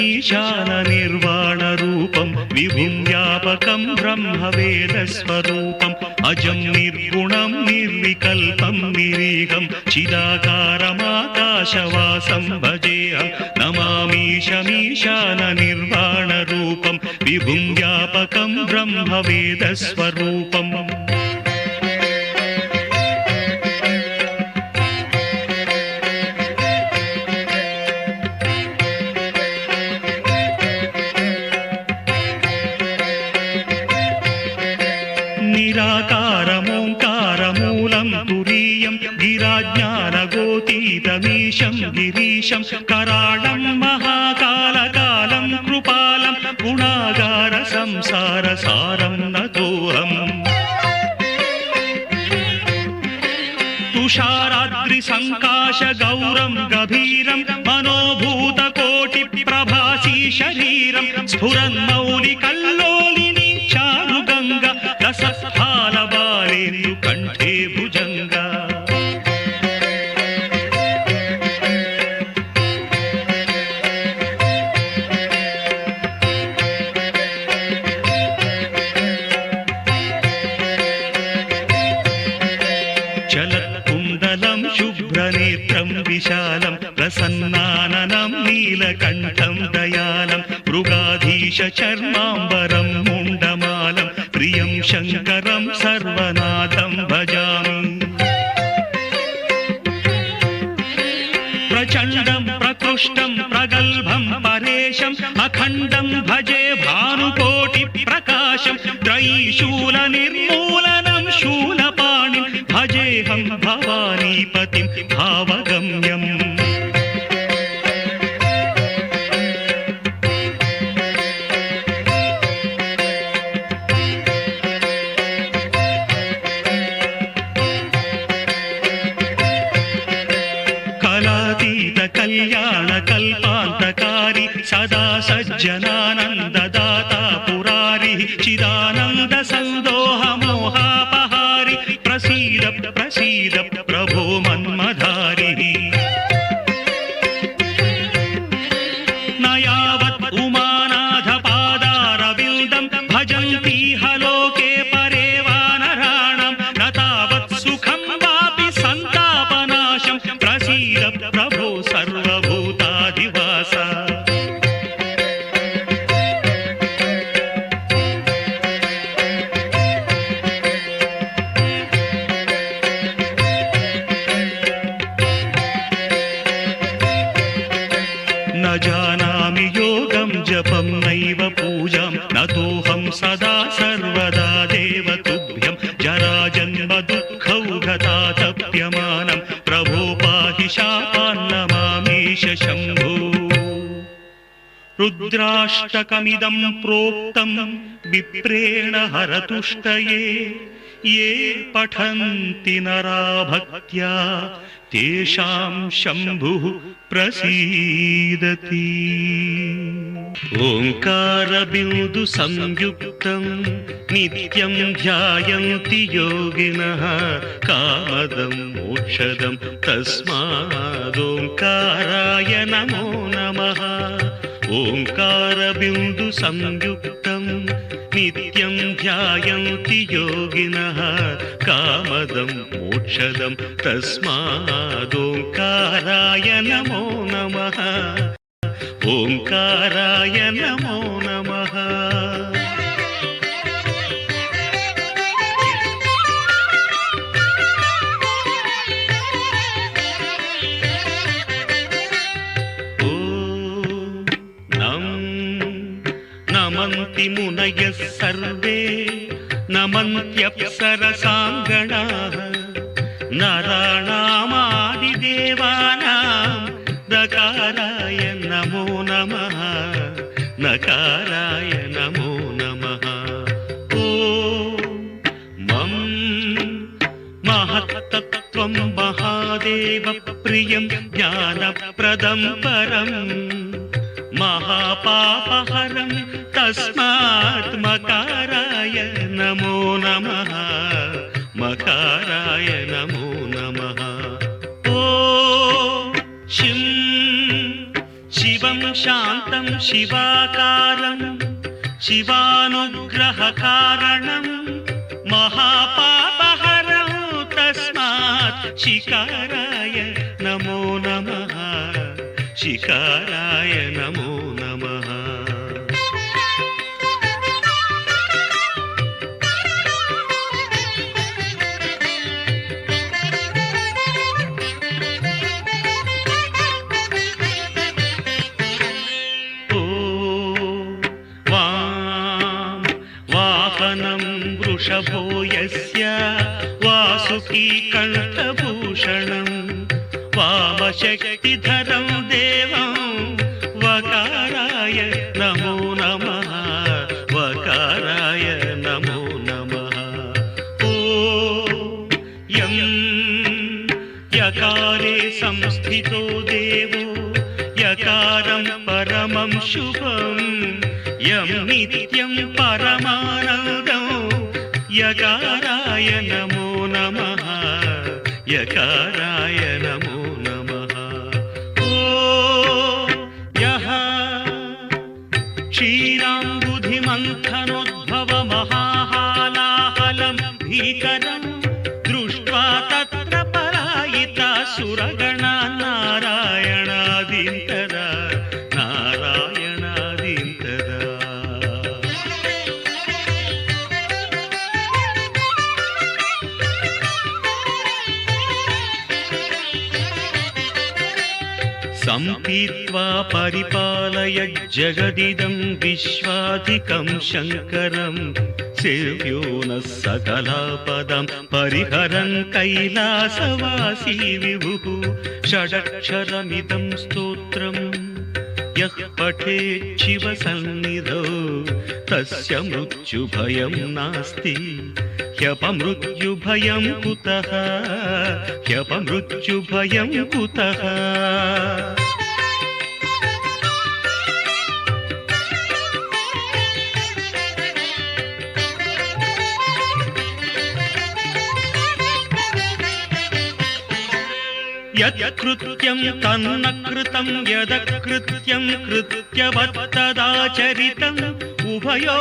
ఈశాన నిర్వాణ రూపం విభుం వ్యాపకం బ్రహ్మ స్వరూపం అజం నిర్గుణం నిర్వికల్పం నిరీహం చిదాకారమాకాశవాసం భజేహం. నమామీశమీశాన నిర్వాణ రూపం విభుం వ్యాపకం బ్రహ్మ గిరీశం కరాళం మహాకాలకాలం కృపాలం గుణాగార సంసార సారం నోహం తుషారాద్రి సంకాశ గౌరం గభీరం మనోభూత కోటి ప్రభాసీ శరీరం స్ఫురన్ విశాలం ప్రసన్నాననం నీలకంఠం దయాలం మృగాధీశ చర్మాంబరం ముండమాలం ప్రియం శంకరం సర్వనాథం భజామి. ప్రచండం ప్రకృష్టం ప్రగల్భం పరేశం అఖండం భజేహం భవానీపతిం భావగమ్యం. కళాతీత కళ్యాణ కల్పాంతకారి సదా సజ్జనానందదాత పురారి చిదాన రుద్రాష్టకమిదం ప్రోక్తం. విప్రేణ హరతుష్టయే. ఏ పఠంతి నరా భక్త్యా తేషాం శంభు ప్రసీదతి. ఓంకారబిందు సంయుక్తం. నిత్యం ధ్యాయంతి యోగిన. కామదం మోక్షదం తస్మాదోంకారాయ నమో నమః. ఓంకారబిందు సంయుక్తం నిత్యం ధ్యాయంతి యోగిన కామదం మోక్షదం తస్మాదోంకారాయ నమో నమ ఓంకారాయ నమో నమ नमन्ति मुनयः सर्वे नमन्त्यप्सरसाङ्गणाः नराणामादिदेवानां दकाराय नमो नमः नकाराय नमो नमः ॐ मं महत्तत्त्वं महादेवप्रियं ज्ञानप्रदं परम् महापापहरं तस्मात्मकाराय नमो नमः मकाराय नमो नमः ओ शिं शिवं शान्तं शिवाकारं शिवानुग्रहकारणं महापापहरं तस्मात् शिकाराय శికారాయ నమో. నమ వృషభో యస్య వాసుకీ కంఠభూషణం వామశక్తిధరం శుభం. యం నిత్యం పరమానందం. యకారాయ నమో. నమ యకారాయ నమో. నమ ఓ యహ క్షీరాంబుధిమంథనోద్భవ మహాహాలాహలం భీకర सम्पीत्वा परिपालय जगदिदं विश्वाधिकं शङ्करं सेव्यो नः सकलापदं परिहरन् कैलासवासी विभुः षडक्षरमिदं स्तोत्रम् यः पठेत् शिवसन्निधौ तस्य मृत्युभयं नास्ति ह्यपमृत्युभयं कुतः ह्यपमृत्युभयं कुतः యత్కృత్యం తన్న కృతం యదకృత్యం కృత్యవత్తదాచరితం ఉభయో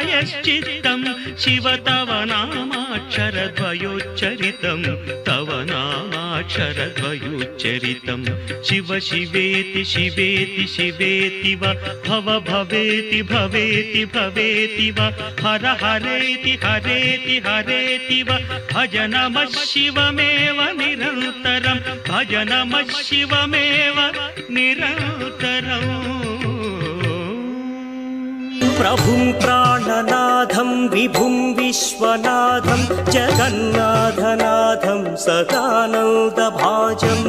प्रायश्चित्तं शिव तव नामाक्षरद्वयोच्चरितं। तव नामाक्षरद्वयोच्चरितं। शिव शिवेति शिवेति शिवेति वा भव भवेति भवेति भवेति वा हर हरेति हरेति हरेति वा भज नमः शिवमेव निरन्तरं। भज नमः शिवमेव निरन्तरम् प्रभुं प्राणनाथं विभुं विश्वनाथं जगन्नाथनाथं सदानन्दभाजम्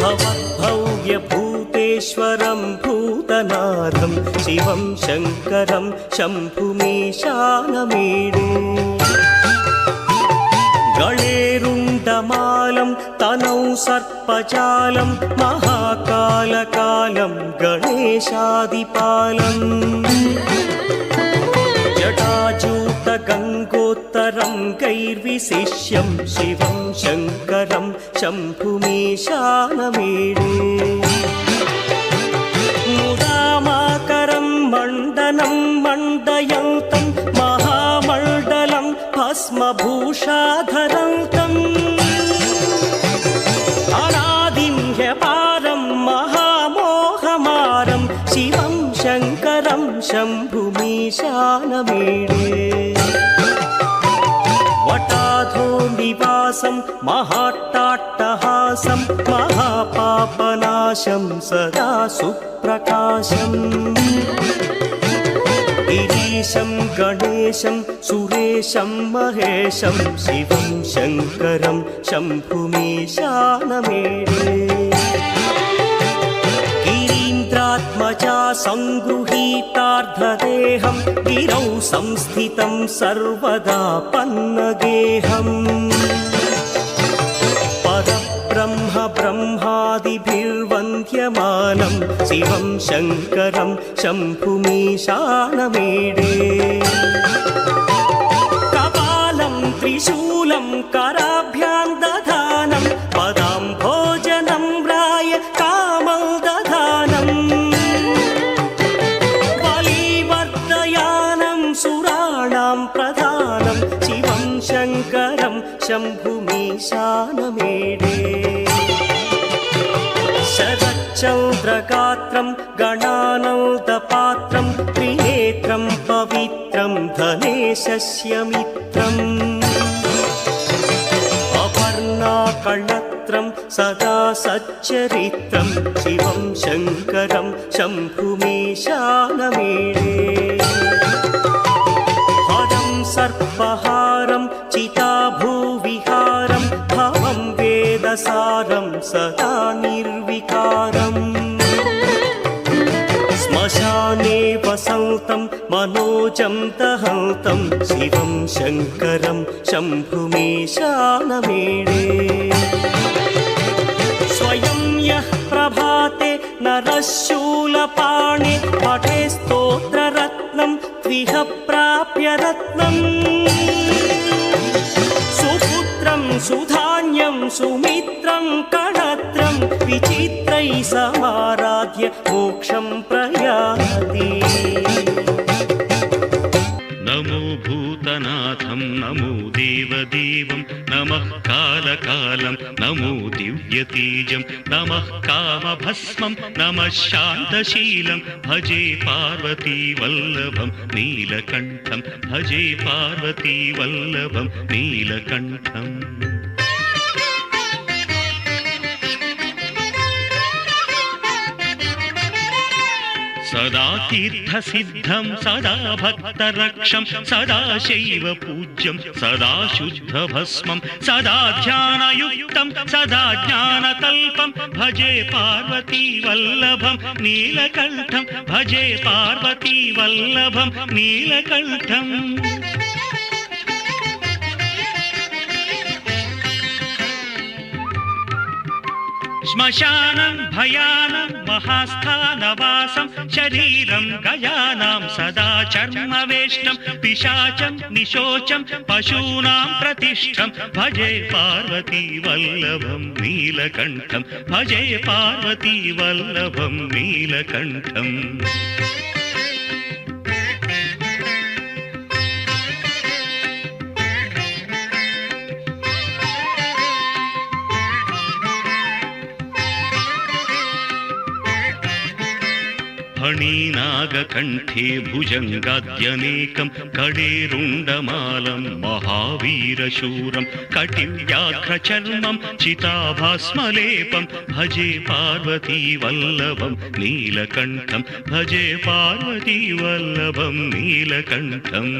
भवद्भव्यभूतेश्वरं भूतनाथं शिवं शङ्करं शम्भुमीशानमीडे गणेरुण्डमालं तनौ सर्पजालं महाकालकालं गणेशादिपालम् जटाजूतगङ्गोत्तरं गैर्विशिष्यं शिवं शङ्करं शम्भुमीशानमीडे मुदामाकरं मण्डनं मण्डयन्तं महामण्डलं भस्मभूषाधरन्तम् शम्भुमीशानमीडे वटाधो निवासं महाट्टाट्टहासं महापापनाशं सदा सुप्रकाशम् गिरीशं गणेशं सुरेशं महेशं शिवं शङ्करं शम्भुमीशानमेडे गिरीन्द्रात्मजा सङ्गृहीतार्धदेहं गिरौ संस्थितं सर्वदा पन्नगेहम् परब्रह्म ब्रह्मादिभिर्वन्द्यमानं शिवं शङ्करं शम्भुमीशानमेडे कपालं त्रिशूलं कराभ्यां శంకరం శంభుమీశానమేడే శరచంద్రగాత్రం గణానందపాత్రం త్రినేత్రం పవిత్రం ధనేశస్యమిత్రం అపర్ణాకళత్రం సదా సచ్చరిత్రం శివం శంకరం శంభుమీశానమేడే హరం సర్పహా सदा निर्विकारम् श्मशाने वसन्तं मनोजं दहन्तं शिवं शङ्करं शम्भुमीशानमेडे स्वयं यः प्रभाते नरः शूलपाणे पठे स्तोत्ररत्नं त्विह प्राप्य रत्नम् सुपुत्रं सुधान्यं सुमित्रं कणत्रं विचित्रै समाराध्य मोक्षं प्रयाति नमो भूतनाथं नमो देवदेवं नमः कालकालं नमो दिव्यतेजं नमः कामभस्मं नमः शान्तशीलं भजे पार्वतीवल्लभं नीलकण्ठं भजे पार्वतीवल्लभं नीलकण्ठम् వల్లభం నీలకంఠం సదా తీర్థసిద్ధం సదా భక్తరక్షం సదా శైవ పూజ్యం సదా శుద్ధ భస్మం సదా ధ్యానయుక్తం సదా జ్ఞానకల్పం భజే పార్వతీ వల్లభం శ్మశానం భయానం మహాస్థానవాసం శరీరం గయానాం సదా చర్మవేష్టం పిశాచం నిశోచం పశూనాం ప్రతిష్టం. భజే పార్వతీ వల్లభం నీలకంఠం. భజే పార్వతీ వల్లభం నీలకంఠం. फणीनागकण्ठे भुजङ्गाद्यनेकं कडेरुण्डमालं महावीरशूरं कटिव्याघ्रचर्मं चिताभास्मलेपं भजे पार्वतीवल्लभं नीलकण्ठं भजे पार्वतीवल्लभं नीलकण्ठम्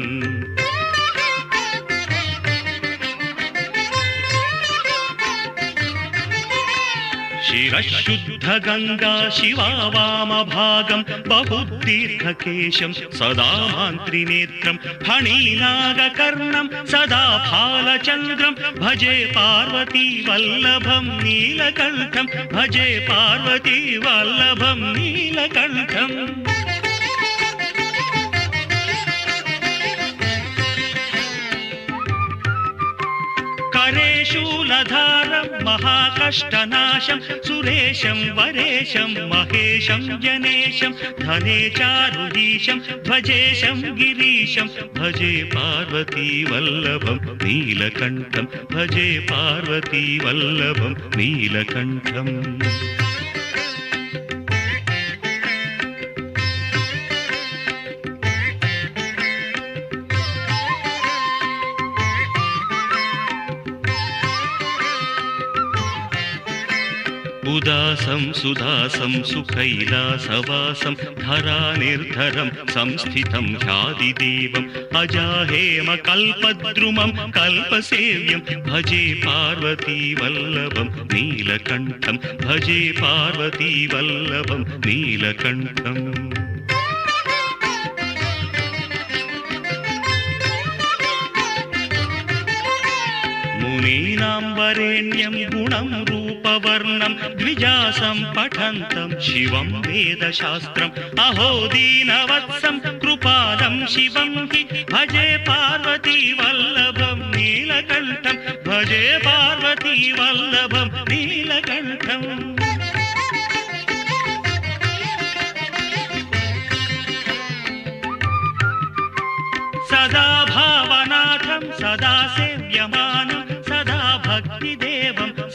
शिरशुद्धगङ्गा शिवा वामभागं बहुदीर्घकेशं सदा मान्त्रिनेत्रं फणीनागकर्णं सदा फालचन्द्रं भजे पार्वती वल्लभं नीलकण्ठं भजे पार्वती वल्लभं नीलकण्ठम् करे शूलधारं महाकष्टनाशं सुरेशं वरेशं महेशं जनेशं धने चारुदीशं ध्वजेशं गिरीशं भजे पार्वतीवल्लभं नीलकण्ठं भजे पार्वतीवल्लभं नीलकण्ठम् उदासं सुदासं सुकैलासवासं धरानिर्धरं संस्थितं ह्यादिदेवम् अजाहेमकल्पद्रुमं कल्पसेव्यं भजे पार्वतीवल्लभं नीलकण्ठं भजे पार्वतीवल्लभं नीलकण्ठम् मुनीनां वरेण्यं गुणं रूपवर्णं द्विजासं पठन्तं शिवं वेदशास्त्रम् अहो दीनवत्सं कृपालं शिवं हि भजे पार्वतीवल्लभं नीलकण्ठं भजे पार्वतीवल्लभं नीलकण्ठम् सदा भावनाथं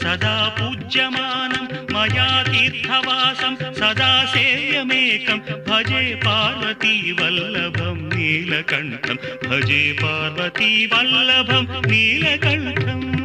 पूज्यमानं मया तीर्थवासं सदा सेव्यमेकं भजे पार्वतीवल्लभं नीलकण्ठं भजे पार्वतीवल्लभं नीलकण्ठम्